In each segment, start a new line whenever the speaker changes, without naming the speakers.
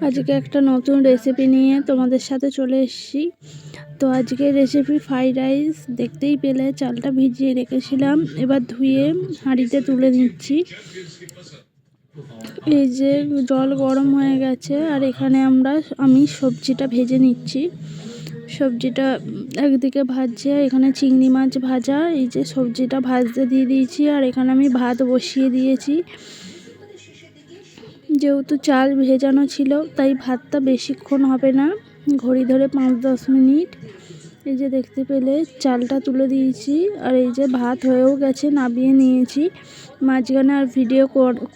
আজকে একটা নতুন রেসিপি নিয়ে তোমাদের সাথে চলে এসেছি। তো আজকে রেসিপি ফ্রাইড রাইস দেখতেই পেলে, চালটা ভিজিয়ে রেখেছিলাম। এবার ধুয়ে হাঁড়িতে তুলে নিচ্ছি। এই যে জল গরম হয়ে গেছে, আর এখানে আমরা, আমি সবজিটা ভেজে নিচ্ছি। সবজিটা একদিকে ভাজছে, এখানে চিংড়ি মাছ ভাজা, এই যে সবজিটা ভাজতে দিয়ে দিয়েছি, আর এখানে আমি ভাত বসিয়ে দিয়েছি। যেহেতু চাল ভেজানো ছিল, তাই ভাতটা বেশিক্ষণ হবে না। ঘড়ি ধরে পাঁচ দশ মিনিট। এই যে দেখতে পেলে, চালটা তুলে দিয়েছি, আর এই যে ভাত হয়েও গেছে, নামিয়ে নিয়েছি। মাঝখানে আর ভিডিও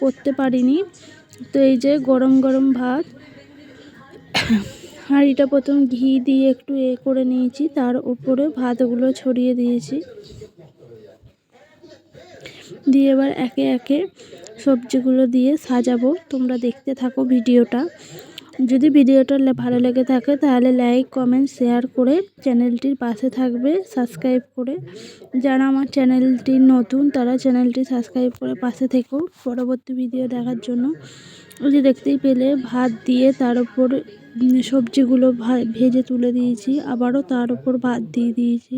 করতে পারিনি। তো এই যে গরম গরম ভাত। হাঁড়িটা প্রথম ঘি দিয়ে একটু এ করে নিয়েছি, তার উপরে ভাতগুলো ছড়িয়ে দিয়েছি। দিয়ে এবার একে একে সবজিগুলো দিয়ে সাজাবো। তোমরা দেখতে থাকো ভিডিওটা। যদি ভিডিওটা ভালো লেগে থাকে, তাহলে লাইক কমেন্ট শেয়ার করে চ্যানেলটির পাশে থাকবে সাবস্ক্রাইব করে। যারা আমার চ্যানেলটি নতুন, তারা চ্যানেলটি সাবস্ক্রাইব করে পাশে থেকেও পরবর্তী ভিডিও দেখার জন্য। যে দেখতেই পেলে, ভাত দিয়ে তার উপর সবজিগুলো ভেজে তুলে দিয়েছি, আবারও তার উপর ভাত দিয়ে দিয়েছি।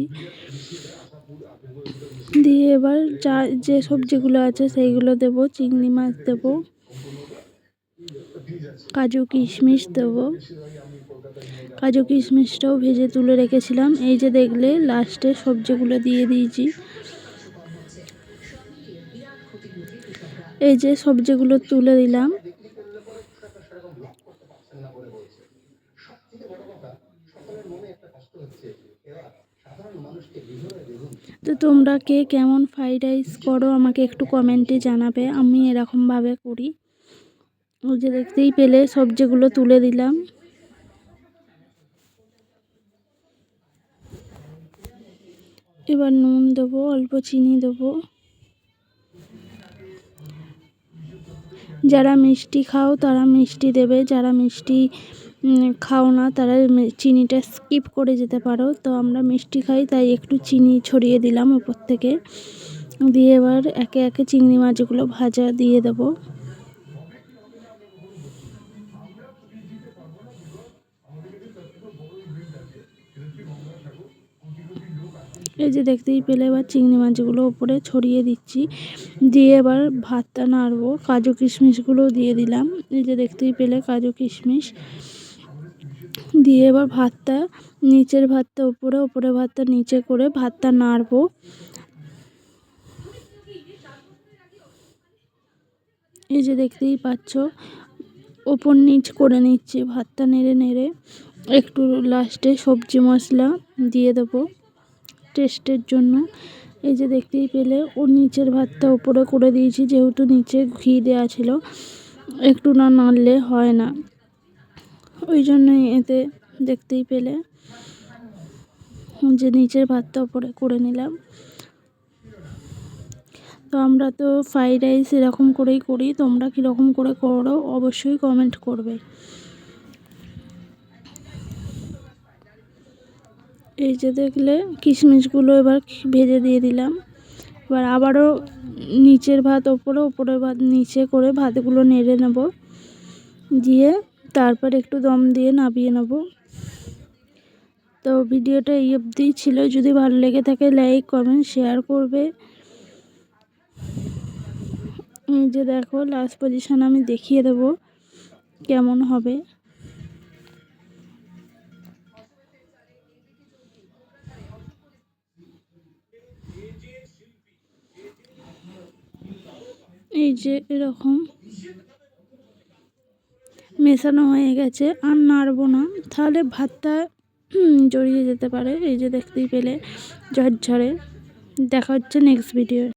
দিয়ে এবার যা যে সবজিগুলো আছে সেইগুলো দেব, চিংড়ি মাছ দেব, কাজু কিশমিশ দেব। কাজু কিশমিশটাও ভেজে তুলে রেখেছিলাম। এই যে দেখলে লাস্টে সবজিগুলো দিয়ে দিয়েছি। এই যে সবজিগুলো তুলে দিলাম। তো তোমরা কে কেমন ফ্রাইড রাইস করো আমাকে একটু কমেন্টে জানাবে, আমি এরকমভাবে করি। যে দেখতেই পেলে সবজিগুলো তুলে দিলাম। এবার নুন দেবো, অল্প চিনি দেবো। যারা মিষ্টি খাও, তারা মিষ্টি দেবে, যারা মিষ্টি খাও না, তারা চিনিটা স্কিপ করে যেতে পারো। তো আমরা মিষ্টি খাই, তাই একটু চিনি ছড়িয়ে দিলাম উপর থেকে। দিয়ে এবার একে একে চিংড়ি মাছগুলো ভাজা দিয়ে দেবো। এই যে দেখতেই পেলে, এবার চিংড়ি মাছগুলো ওপরে ছড়িয়ে দিচ্ছি। দিয়ে এবার ভাতটা নাড়বো। কাজু কিশমিশগুলো দিয়ে দিলাম। এই যে দেখতেই পেলে, কাজু কিশমিশ। দিয়ে এবার ভাতটা, নিচের ভাতটা উপরে উপরে ভাতটা নিচে করে ভাতটা নাড়বো। এই যে দেখতেই পাচ্ছ, ওপর নিচ করে নিচ্ছি, ভাতটা নেড়ে নেড়ে। একটু লাস্টে সবজি মশলা দিয়ে দেবো টেস্টের জন্য। এই যে দেখতেই পেলে ও নিচের ভাতটা উপরে করে দিয়েছি, যেহেতু নিচে ঘি দেওয়া ছিল, একটু না নাড়লে হয় না। ওই জন্যই এতে দেখতেই পেলে যে নিচের ভাতটা ওপরে করে নিলাম। তো আমরা তো ফ্রাইড রাইস এরকম করেই করি, তোমরা কীরকম করে করো অবশ্যই কমেন্ট করবে। এই যে দেখলে কিশমিশগুলো এবার ভেজে দিয়ে দিলাম। এবার আবারও নিচের ভাত ওপরে, ওপরের ভাত নিচে করে ভাতগুলো নেড়ে নেব। দিয়ে তারপর একটু দম দিয়ে নামিয়ে নেব। তো ভিডিওটা এই অবধিই ছিল। যদি ভালো লেগে থাকে লাইক কমেন্ট শেয়ার করবে। যে দেখো লাস্ট পজিশন আমি দেখিয়ে দেবো কেমন হবে। এই যে এরকম। মেশানো হয়ে গেছে, আর নাড়বো না। তাহলে ভাতটা জড়িয়ে যেতে পারে। এই যে দেখতেই পেলে, ঝরঝরে। দেখা হচ্ছে নেক্সট ভিডিও